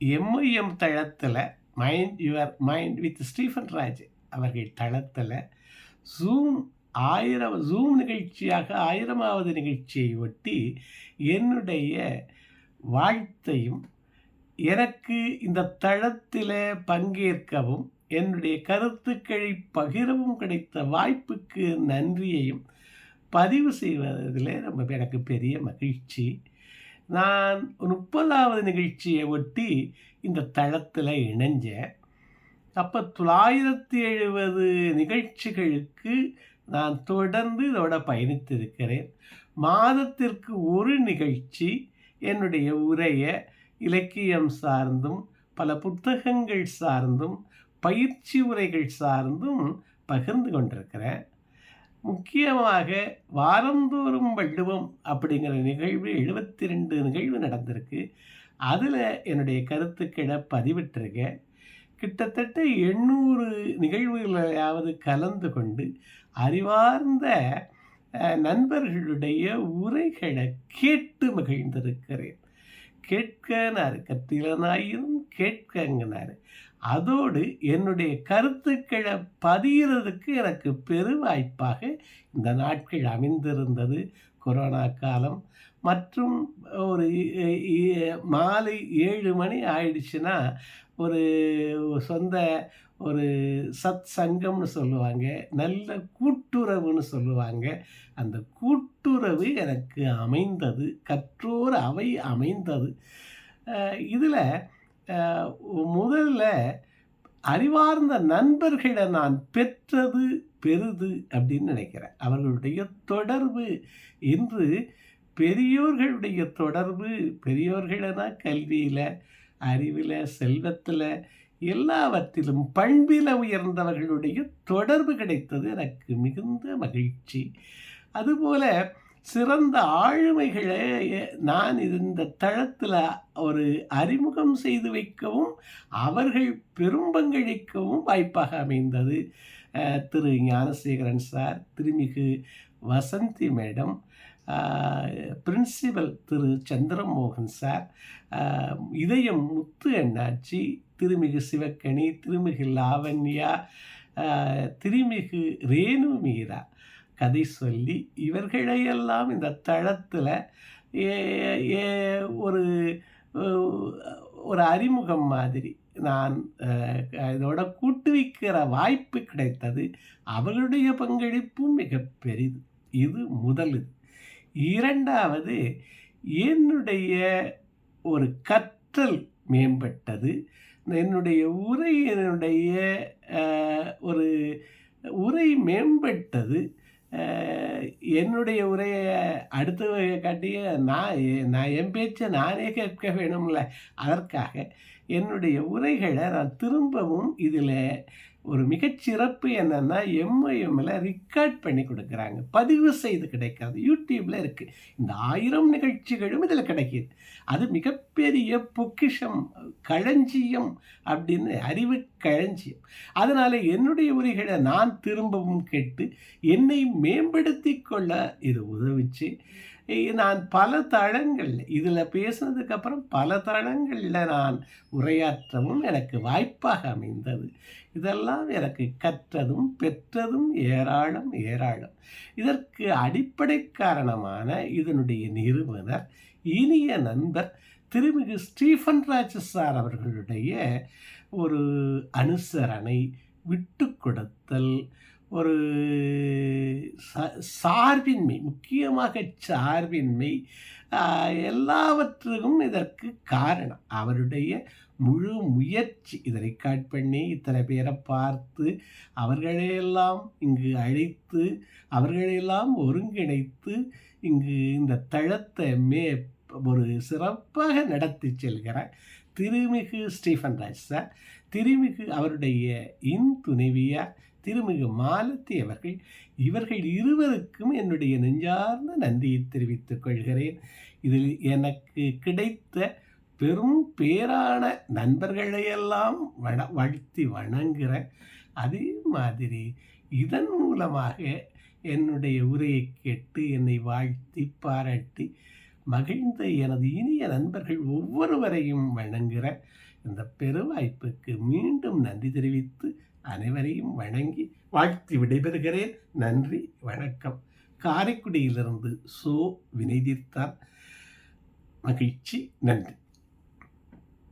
MIM தளத்தில் mind your mind with Stephen Raj அவர்கள் தளத்தில் ஜூம் ஆயிரம் ஜூம் நிகழ்ச்சியாக ஆயிரமாவது நிகழ்ச்சியை ஒட்டி என்னுடைய வாழ்த்தையும் எனக்கு இந்த தளத்தில் பங்கேற்கவும் என்னுடைய கருத்துக்களை பகிரவும் கிடைத்த வாய்ப்புக்கு நன்றியையும் பதிவு செய்வதில் ரொம்ப எனக்கு பெரிய மகிழ்ச்சி. நான் முப்பதாவது நிகழ்ச்சியை ஒட்டி இந்த தளத்தில் இணைஞ்சேன். அப்போ தொள்ளாயிரத்தி எழுபது நிகழ்ச்சிகளுக்கு நான் தொடர்ந்து இதோட பயணித்திருக்கிறேன். மாதத்திற்கு ஒரு நிகழ்ச்சி என்னுடைய உரையை இலக்கியம் சார்ந்தும் பல புத்தகங்கள் சார்ந்தும் பயிற்சி உரைகள் சார்ந்தும் பகிர்ந்து கொண்டிருக்கிறேன். முக்கியமாக வாரந்தோறும் வள்ளுவம் அப்படிங்கிற நிகழ்வு எழுபத்தி ரெண்டு நிகழ்வு நடந்திருக்கு. அதில் என்னுடைய கருத்துக்களை பதிவிட்டிருக்கேன் கிட்டத்தட்ட எண்ணூறு நிகழ்வுகளையாவது கலந்து கொண்டு அறிவார்ந்த நண்பர்களுடைய உரைகளை கேட்டு மகிழ்ந்திருக்கிறேன். கேட்கனாரு கத்திலனாயிரும் கேட்கங்கனாரு. அதோடு என்னுடைய கருத்துக்களை பதிகிறதுக்கு எனக்கு பெருவாய்ப்பாக இந்த நாட்கள் அமைந்திருந்தது. கொரோனா காலம் மற்றும் ஒரு மாலை ஏழு மணி ஆயிடுச்சுன்னா ஒரு சொந்த ஒரு சத் சங்கம்னு சொல்லுவாங்க நல்ல கூட்டுறவுன்னு சொல்லுவாங்க. அந்த கூட்டுறவு எனக்கு அமைந்தது கற்றோர் அவை அமைந்தது. இதில் முதல்ல அறிவார்ந்த நண்பர்களை நான் பெற்றது பெருது அப்படின்னு நினைக்கிறேன். அவர்களுடைய தொடர்பு. இன்று பெரியோர்களுடைய தொடர்பு பெரியோர்களனா கல்வியில் அறிவில் செல்வத்தில் எல்லாவற்றிலும் பண்பில் உயர்ந்தவர்களுடைய தொடர்பு கிடைத்தது எனக்கு மிகுந்த மகிழ்ச்சி. அதுபோல சிறந்த ஆளுமைகளை நான் இந்த தளத்தில் ஒரு அறிமுகம் செய்து வைக்கவும் அவர்கள் பெரும்பங்களிக்கவும் வாய்ப்பாக அமைந்தது. Thiru Gnanasekaran sir Thirumigu Vasanthi madam principal Thiru Chandramohan sir Idhayam Muthu அண்ணாச்சி திருமிகு சிவக்கணி திருமிகு லாவண்யா திருமிகு ரேணு மீரா. கதை சொல்லி இவர்களையெல்லாம் இந்த தளத்தில் ஒரு ஒரு அறிமுகம் மாதிரி நான் இதோட இதோட கூட்டுவிக்கிற வாய்ப்பு கிடைத்தது அவர்களுடைய பங்களிப்பும் மிக பெரிது. இது முதல் இரண்டாவது என்னுடைய ஒரு கற்றல் மேம்பட்டது. என்னுடைய உரை என்னுடைய ஒரு உரை மேம்பட்டது. என்னுடைய உரையை அடுத்தவங்க காட்டிய நான் நான் என் பேச்சை நானே கேட்க வேணும்ல. அதற்காக என்னுடைய உரைகளை நான் திரும்பவும் இதில் ஒரு மிகச்சிறப்பு என்னென்னா எம்ஐஎம்மில் ரெக்கார்ட் பண்ணி கொடுக்குறாங்க. பதிவு செய்து கிடைக்காது. யூடியூப்பில் இருக்குது இந்த ஆயிரம் நிகழ்ச்சிகளும் இதில் கிடைக்கிது. அது மிகப்பெரிய பொக்கிஷம் களஞ்சியம் அப்படின்னு அறிவு களஞ்சியம். அதனால் என்னுடைய உரைகளை நான் திரும்பவும் கேட்டு என்னை மேம்படுத்தி கொள்ள இது உதவிச்சு. நான் பல தளங்கள் இதில் பேசினதுக்கப்புறம் பல தளங்களில் நான் உரையாற்றவும் எனக்கு வாய்ப்பாக அமைந்தது. இதெல்லாம் எனக்கு கற்றதும் பெற்றதும் ஏராளம் ஏராளம். இதற்கு அடிப்படை காரணமான இதனுடைய நிறுவனர் இனிய நண்பர் திருமிகு ஸ்டீஃபன் ராஜசார் அவர்களுடைய ஒரு அனுசரணை விட்டு கொடுத்தல் ஒரு ச- சார்பின்மை முக்கியமாக சார்பின்மை எல்லாவற்றுக்கும் இதற்கு காரணம். அவருடைய முழு முயற்சி இதை ரெக்கார்ட் பண்ணி இத்தனை பேரை பார்த்து அவர்களையெல்லாம் இங்கு அழைத்து அவர்களையெல்லாம் ஒருங்கிணைத்து இங்கு இந்த தளத்தை மே ஒரு சிறப்பாக நடத்தி செல்கிறார். திருமிகு ஸ்டீஃபன் ராஜ் சார் திருமிகு அவருடைய இன் துணைவியார் திருமிகு மாலத்தி அவர்கள் இவர்கள் இருவருக்கும் என்னுடைய நெஞ்சார்ந்த நன்றியை தெரிவித்துக் கொள்கிறேன். இதில் எனக்கு கிடைத்த பெரும் பேரான நண்பர்களையெல்லாம் வண வாழ்த்தி வணங்குகிற அதே மாதிரி இதன் மூலமாக என்னுடைய உரையை கேட்டு என்னை வாழ்த்தி பாராட்டி மகிழ்ந்த எனது இனிய நண்பர்கள் ஒவ்வொருவரையும் வணங்குகிற இந்த பெருவாய்ப்புக்கு மீண்டும் நன்றி தெரிவித்து அனைவரையும் வணங்கி வாழ்த்தி விடைபெறுகிறேன். நன்றி வணக்கம். காரைக்குடியிலிருந்து சோ வினைதீர்த்தான் மகிழ்ச்சி நன்றி.